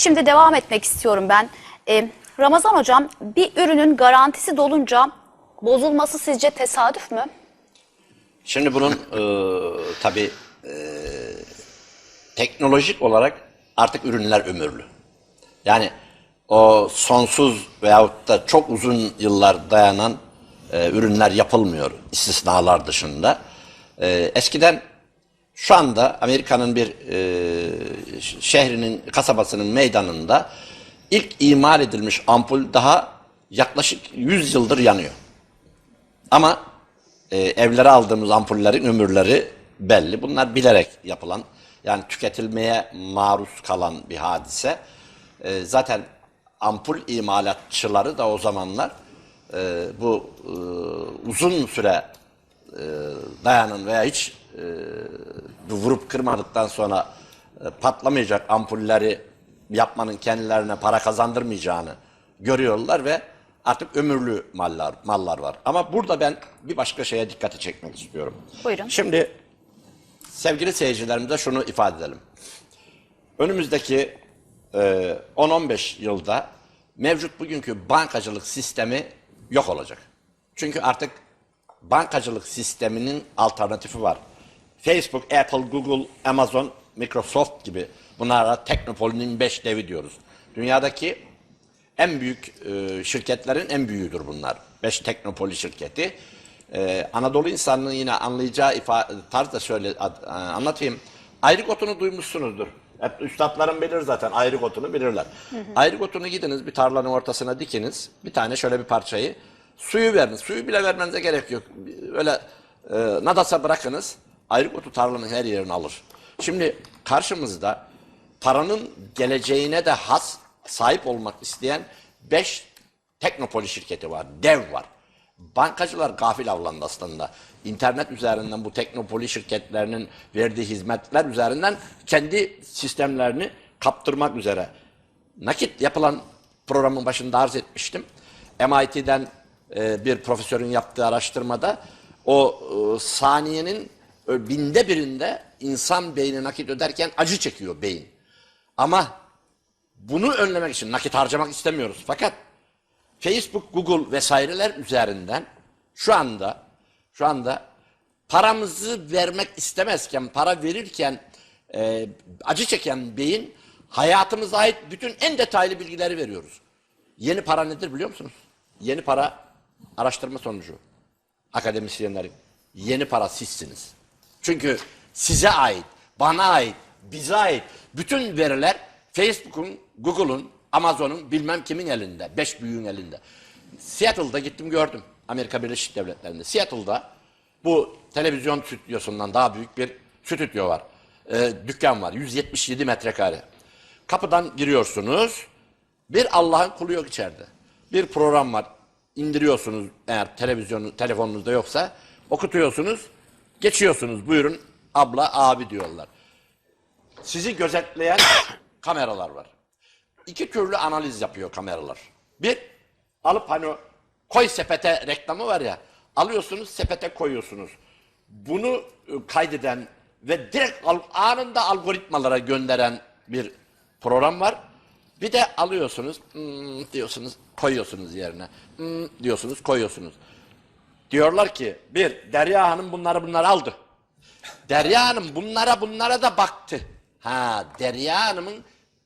Şimdi devam etmek istiyorum ben. Ee, Ramazan hocam bir ürünün garantisi dolunca bozulması sizce tesadüf mü? Şimdi bunun e, tabii e, teknolojik olarak artık ürünler ömürlü. Yani o sonsuz veyahut da çok uzun yıllar dayanan e, ürünler yapılmıyor istisnalar dışında. E, eskiden şu anda Amerika'nın bir e, şehrinin, kasabasının meydanında ilk imal edilmiş ampul daha yaklaşık 100 yıldır yanıyor. Ama e, evlere aldığımız ampullerin ömürleri belli. Bunlar bilerek yapılan, yani tüketilmeye maruz kalan bir hadise. E, zaten ampul imalatçıları da o zamanlar e, bu e, uzun süre e, dayanın veya hiç e, vurup kırmadıktan sonra e, patlamayacak ampulleri yapmanın kendilerine para kazandırmayacağını görüyorlar ve artık ömürlü mallar mallar var. Ama burada ben bir başka şeye dikkati çekmek istiyorum. Buyurun. Şimdi sevgili seyircilerimize şunu ifade edelim. Önümüzdeki e, 10-15 yılda mevcut bugünkü bankacılık sistemi yok olacak. Çünkü artık bankacılık sisteminin alternatifi var. Facebook, Apple, Google, Amazon, Microsoft gibi bunlara teknopolinin beş devi diyoruz. Dünyadaki en büyük e, şirketlerin en büyüğüdür bunlar. Beş teknopoli şirketi. E, Anadolu insanının yine anlayacağı ifa- tarzda şöyle ad- e, anlatayım. Ayrık otunu duymuşsunuzdur. Hep üstadların bilir zaten ayrık otunu bilirler. Ayrık otunu gidiniz bir tarlanın ortasına dikiniz. Bir tane şöyle bir parçayı. Suyu veriniz. Suyu bile vermenize gerek yok. Öyle e, nadasa bırakınız. Ayrık otu tarlanın her yerini alır. Şimdi karşımızda paranın geleceğine de has sahip olmak isteyen 5 teknopoli şirketi var, dev var. Bankacılar gafil avlandı aslında. İnternet üzerinden bu teknopoli şirketlerinin verdiği hizmetler üzerinden kendi sistemlerini kaptırmak üzere. Nakit yapılan programın başında arz etmiştim. MIT'den e, bir profesörün yaptığı araştırmada o e, saniyenin e, binde birinde insan beyni nakit öderken acı çekiyor beyin. Ama bunu önlemek için nakit harcamak istemiyoruz. Fakat Facebook, Google vesaireler üzerinden şu anda şu anda paramızı vermek istemezken, para verirken e, acı çeken beyin hayatımıza ait bütün en detaylı bilgileri veriyoruz. Yeni para nedir biliyor musunuz? Yeni para araştırma sonucu. Akademisyenlerin. Yeni para sizsiniz. Çünkü size ait, bana ait, bize ait bütün veriler Facebook'un, Google'un, Amazon'un bilmem kimin elinde. Beş büyüğün elinde. Seattle'da gittim gördüm. Amerika Birleşik Devletleri'nde. Seattle'da bu televizyon stüdyosundan daha büyük bir stüdyo var. Ee, dükkan var. 177 metrekare. Kapıdan giriyorsunuz. Bir Allah'ın kulu yok içeride. Bir program var. İndiriyorsunuz eğer televizyonu telefonunuzda yoksa okutuyorsunuz. Geçiyorsunuz. Buyurun abla abi diyorlar. Sizi gözetleyen kameralar var. İki türlü analiz yapıyor kameralar. Bir, alıp hani koy sepete reklamı var ya, alıyorsunuz sepete koyuyorsunuz. Bunu e, kaydeden ve direkt anında algoritmalara gönderen bir program var. Bir de alıyorsunuz, "Hmm," diyorsunuz, koyuyorsunuz yerine. "Hmm," diyorsunuz, koyuyorsunuz. Diyorlar ki, bir, Derya Hanım bunları bunları aldı. Derya Hanım bunlara bunlara da baktı. Ha Derya Hanım'ın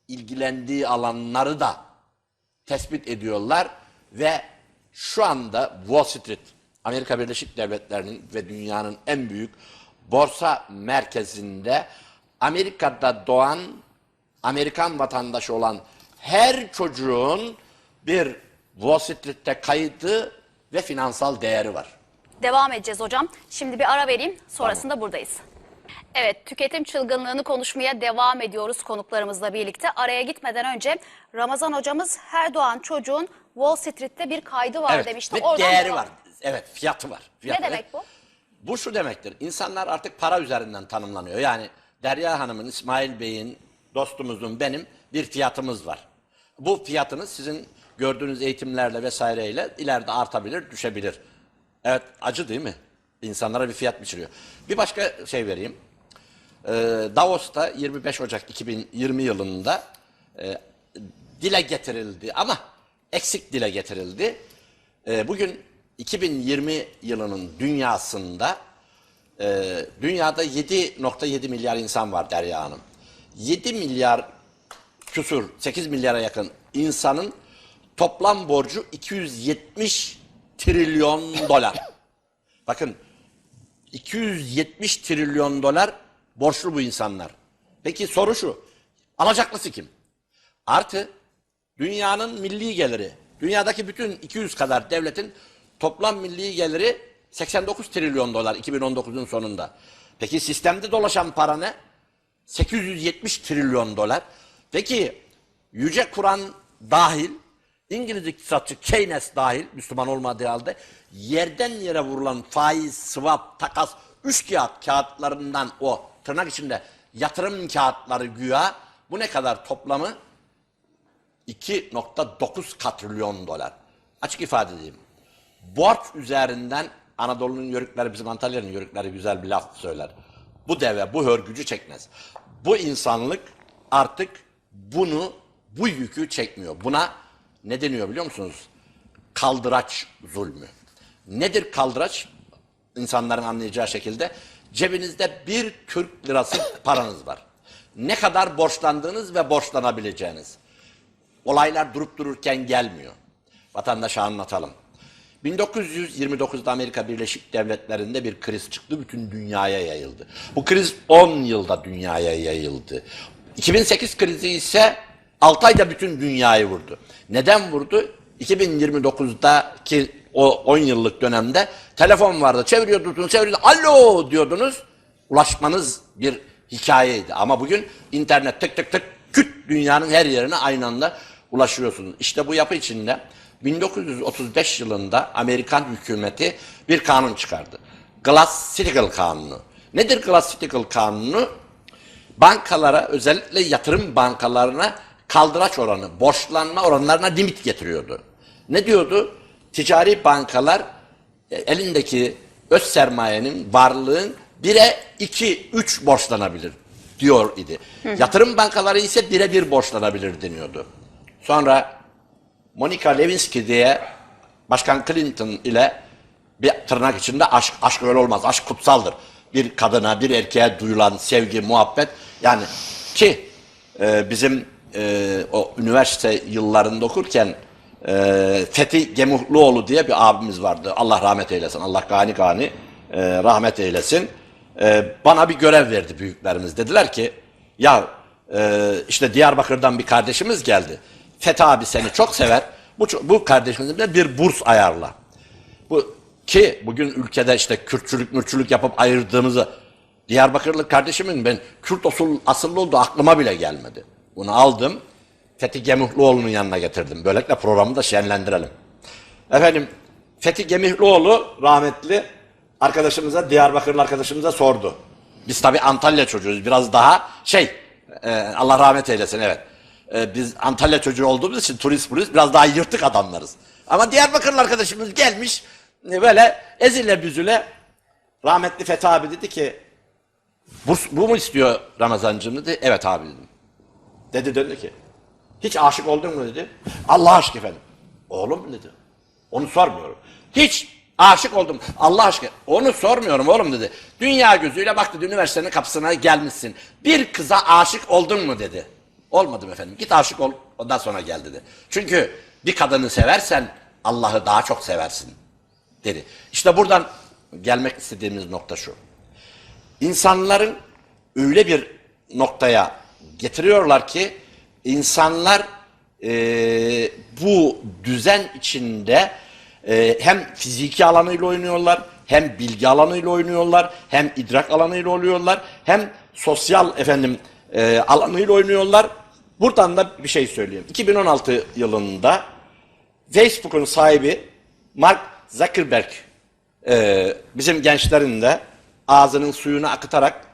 ilgilendiği alanları da tespit ediyorlar ve şu anda Wall Street, Amerika Birleşik Devletleri'nin ve dünyanın en büyük borsa merkezinde Amerika'da doğan Amerikan vatandaşı olan her çocuğun bir Wall Street'te kaydı ve finansal değeri var. Devam edeceğiz hocam. Şimdi bir ara vereyim. Sonrasında buradayız. Evet, tüketim çılgınlığını konuşmaya devam ediyoruz konuklarımızla birlikte. Araya gitmeden önce Ramazan hocamız her doğan çocuğun Wall Street'te bir kaydı var demişti. Ve Oradan değeri devam. var. Evet, fiyatı var. Fiyatı. Ne demek bu? Bu şu demektir. İnsanlar artık para üzerinden tanımlanıyor. Yani Derya Hanım'ın, İsmail Bey'in, dostumuzun, benim bir fiyatımız var. Bu fiyatınız sizin gördüğünüz eğitimlerle vesaireyle ileride artabilir, düşebilir. Evet, acı değil mi? İnsanlara bir fiyat biçiliyor. Bir başka şey vereyim. Ee, Davos'ta 25 Ocak 2020 yılında e, dile getirildi ama eksik dile getirildi. Ee, bugün 2020 yılının dünyasında e, dünyada 7.7 milyar insan var Derya Hanım. 7 milyar küsur 8 milyara yakın insanın toplam borcu 270 trilyon dolar. Bakın 270 trilyon dolar borçlu bu insanlar. Peki soru şu. Alacaklısı kim? Artı dünyanın milli geliri. Dünyadaki bütün 200 kadar devletin toplam milli geliri 89 trilyon dolar 2019'un sonunda. Peki sistemde dolaşan para ne? 870 trilyon dolar. Peki Yüce Kur'an dahil, İngiliz iktisatçı Keynes dahil, Müslüman olmadığı halde yerden yere vurulan faiz, swap, takas, üç kağıt kağıtlarından o tırnak içinde yatırım kağıtları güya bu ne kadar toplamı? 2.9 katrilyon dolar. Açık ifade edeyim. Borç üzerinden Anadolu'nun yörükleri, bizim Antalya'nın yörükleri güzel bir laf söyler. Bu deve, bu hörgücü çekmez. Bu insanlık artık bunu, bu yükü çekmiyor. Buna ne deniyor biliyor musunuz? Kaldıraç zulmü. Nedir kaldıraç? İnsanların anlayacağı şekilde cebinizde bir Türk lirası paranız var. Ne kadar borçlandığınız ve borçlanabileceğiniz. Olaylar durup dururken gelmiyor. Vatandaşa anlatalım. 1929'da Amerika Birleşik Devletleri'nde bir kriz çıktı. Bütün dünyaya yayıldı. Bu kriz 10 yılda dünyaya yayıldı. 2008 krizi ise 6 ayda bütün dünyayı vurdu. Neden vurdu? 2029'daki o 10 yıllık dönemde telefon vardı. Çeviriyordunuz, çeviriyordunuz. Alo diyordunuz. Ulaşmanız bir hikayeydi. Ama bugün internet tık tık tık küt dünyanın her yerine aynı anda ulaşıyorsunuz. İşte bu yapı içinde 1935 yılında Amerikan hükümeti bir kanun çıkardı. Glass-Steagall Kanunu. Nedir Glass-Steagall Kanunu? Bankalara özellikle yatırım bankalarına kaldıraç oranı, borçlanma oranlarına limit getiriyordu. Ne diyordu? Ticari bankalar e, elindeki öz sermayenin, varlığın bire iki, üç borçlanabilir diyor idi. Yatırım bankaları ise bire bir borçlanabilir deniyordu. Sonra Monica Lewinsky diye Başkan Clinton ile bir tırnak içinde aşk, aşk öyle olmaz. Aşk kutsaldır. Bir kadına, bir erkeğe duyulan sevgi, muhabbet. Yani ki e, bizim e, o üniversite yıllarında okurken e, Fethi Gemuhluoğlu diye bir abimiz vardı. Allah rahmet eylesin. Allah gani gani e, rahmet eylesin. E, bana bir görev verdi büyüklerimiz. Dediler ki ya e, işte Diyarbakır'dan bir kardeşimiz geldi. Fethi abi seni çok sever. Bu, bu kardeşimize bir burs ayarla. Bu ki bugün ülkede işte Kürtçülük, mürçülük yapıp ayırdığımızı Diyarbakırlı kardeşimin ben Kürt asıllı olduğu aklıma bile gelmedi. Bunu aldım. Fethi Gemihluoğlu'nun yanına getirdim. Böylelikle programı da şenlendirelim. Efendim Fethi Gemihluoğlu rahmetli arkadaşımıza, Diyarbakırlı arkadaşımıza sordu. Biz tabi Antalya çocuğuyuz. Biraz daha şey, e, Allah rahmet eylesin evet. E, biz Antalya çocuğu olduğumuz için turist turist biraz daha yırtık adamlarız. Ama Diyarbakırlı arkadaşımız gelmiş e, böyle ezile büzüle rahmetli Fethi abi dedi ki bu, bu mu istiyor Ramazancığım dedi. Evet abi dedim. Dedi döndü ki hiç aşık oldun mu dedi. Allah aşkı efendim. Oğlum dedi. Onu sormuyorum. Hiç aşık oldum. Allah aşkına. Onu sormuyorum oğlum dedi. Dünya gözüyle bak dedi üniversitenin kapısına gelmişsin. Bir kıza aşık oldun mu dedi. Olmadım efendim. Git aşık ol. Ondan sonra gel dedi. Çünkü bir kadını seversen Allah'ı daha çok seversin dedi. İşte buradan gelmek istediğimiz nokta şu. İnsanların öyle bir noktaya getiriyorlar ki insanlar e, bu düzen içinde e, hem fiziki alanıyla oynuyorlar, hem bilgi alanıyla oynuyorlar, hem idrak alanıyla oynuyorlar, hem sosyal efendim e, alanıyla oynuyorlar. Buradan da bir şey söyleyeyim. 2016 yılında Facebook'un sahibi Mark Zuckerberg e, bizim gençlerin de ağzının suyunu akıtarak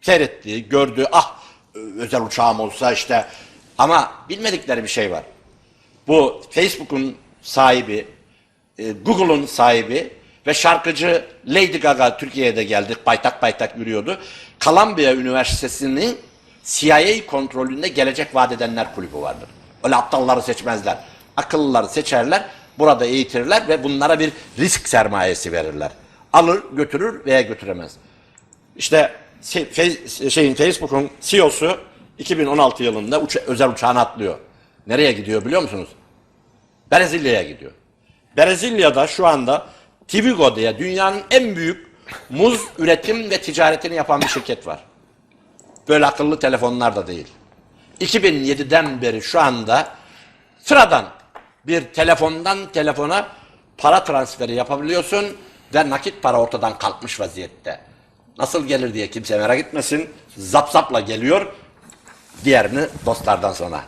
seyrettiği, gördüğü ah özel uçağım olsa işte ama bilmedikleri bir şey var. Bu Facebook'un sahibi, e, Google'un sahibi ve şarkıcı Lady Gaga Türkiye'de geldi. Baytak baytak yürüyordu. Columbia Üniversitesi'nin CIA kontrolünde gelecek vaat edenler kulübü vardır. Öyle aptalları seçmezler. Akıllıları seçerler, burada eğitirler ve bunlara bir risk sermayesi verirler. Alır, götürür veya götüremez. İşte Fe- şeyin Facebook'un CEO'su 2016 yılında uça- özel uçağına atlıyor. Nereye gidiyor biliyor musunuz? Brezilya'ya gidiyor. Brezilya'da şu anda Tivigo diye dünyanın en büyük muz üretim ve ticaretini yapan bir şirket var. Böyle akıllı telefonlar da değil. 2007'den beri şu anda sıradan bir telefondan telefona para transferi yapabiliyorsun ve nakit para ortadan kalkmış vaziyette. Nasıl gelir diye kimse merak etmesin. Zap zapla geliyor. Diğerini dostlardan sonra.